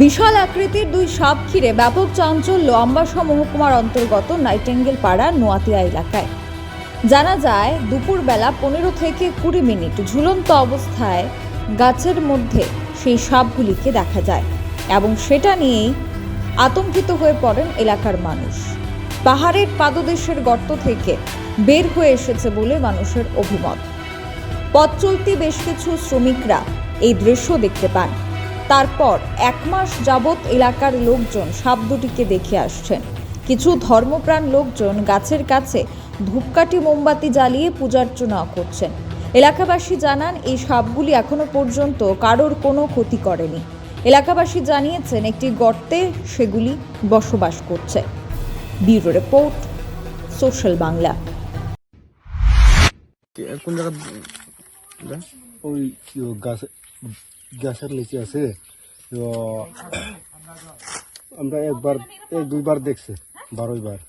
বিশাল আকৃতির দুই সাপ ঘিরে ব্যাপক চাঞ্চল্য আম্বাসা মহকুমার অন্তর্গত নাইটেঙ্গেল পাড়া নোয়াতিয়া এলাকায়। জানা যায়, দুপুরবেলা পনেরো থেকে কুড়ি মিনিট ঝুলন্ত অবস্থায় গাছের মধ্যে সেই সাপগুলিকে দেখা যায় এবং সেটা নিয়েই আতঙ্কিত হয়ে পড়েন এলাকার মানুষ। পাহাড়ের পাদদেশের গর্ত থেকে বের হয়ে এসেছে বলে মানুষের অভিমত। পথ চলতি বেশ কিছু শ্রমিকরা এই দৃশ্য দেখতে পান। তারপর এক মাস যাবৎ এলাকার লোকজন সাপ দুটিকে দেখে আসছেন। কিছু ধর্মপ্রাণ লোকজন গাছের কাছে ধূপকাঠি মোমবাতি জ্বালিয়ে পূজার্চনা করছেন। এলাকাবাসী জানান এই সাপগুলি এখনও পর্যন্ত কারোর কোনো ক্ষতি করেনি। এলাকাবাসী জানিয়েছেন একটি গর্তে সেগুলি বসবাস করছে। Bureau report social Bangla. কোন জায়গা? ওই গাছ গাছের নিচে আছে। তো আমরা একবার এক দুইবার দেখছি বারোই বার।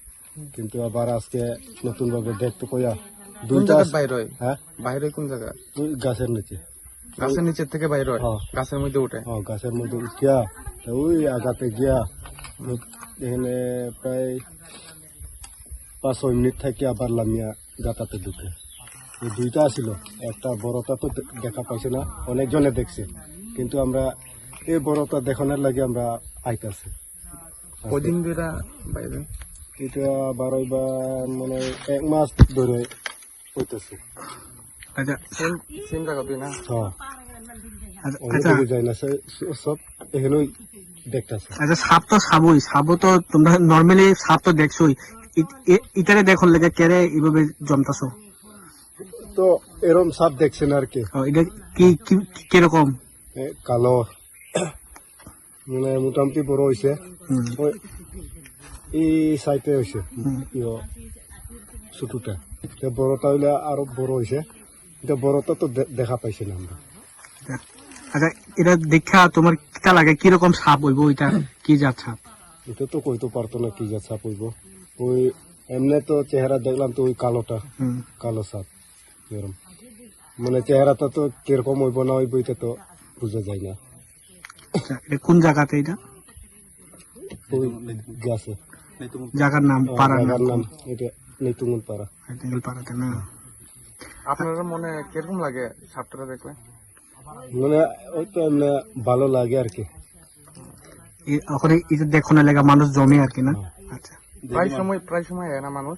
কিন্তু আবার আজকে নতুন ভাবে দেখতে কইয়া দুইটা। বাইর হয়? হ্যাঁ? বাইর হয় কোন জায়গা? গাছের নিচে। গাছের নিচের থেকে বাইর হয়? হ্যাঁ। গাছের মধ্যে উঠে? ও গাছের মধ্যে উঠিয়া তো ওই আগাতে গিয়া এখানে প্রায় পাঁচ ছয় মিনিট থেকে আবার লামিয়া গাতাতে ঢুকে। দুইটা ছিল একটা বড়টা তো দেখা পাইছে না অনেকজনে দেখছে। কিন্তু আমরা এই বড়টা দেখানোর লাগে আমরা আইতাছি। কদিন ধরে বাইরে? এটা বারোই বা মানে এক মাস ধরে হইতেছে। আচ্ছা সেম সেম জায়গা না? হ্যাঁ। আচ্ছা আচ্ছা। সাপ তো সাবই। সাপও তো তোমরা নর্মালি সাপ তো দেখছোই। ইটারে দেখুন লেগে কেরে এইভাবে জমতাছো তো এরম সাপ দেখছেন আর কি। এটা কি কি- কীরকম? কালো। মানে মোটামুটি বড় হয়েছে এই সাইডে হয়েছে ছোটটা বড়টা হইলে আরও বড় হয়েছে এটা বড়টা তো দেখা পাইছি না আমরা। আচ্ছা এটা দেখা তোমার কিটা লাগে? কীরকম সাপ হইব এটা কি জাত সাপ? এটা তো কইতে পারতো না কি যা সাপ হইব। ওই এমনি তো চেহারা দেখলাম তো ওই কালোটা। কালো সাপ। মানে চেহারাটা তো কীরকম হইব না হইব এটা তো বোঝা যায় না। কোন জায়গাতে এটা? ওই গাছে জায়গার নাম পাড়ার জায়গার নাম এটা নেতুঙ্গল পাড়া পাড়াতে না। আপনার মনে কীরকম লাগে সাপটা দেখলে? মানে ওই তো এমনি ভালো লাগে আর কি। ওখানে এটা দেখুন লেগে মানুষ জমে আর কি না? আচ্ছা। প্রায় সময় প্রায় সময় হয় না মানুষ?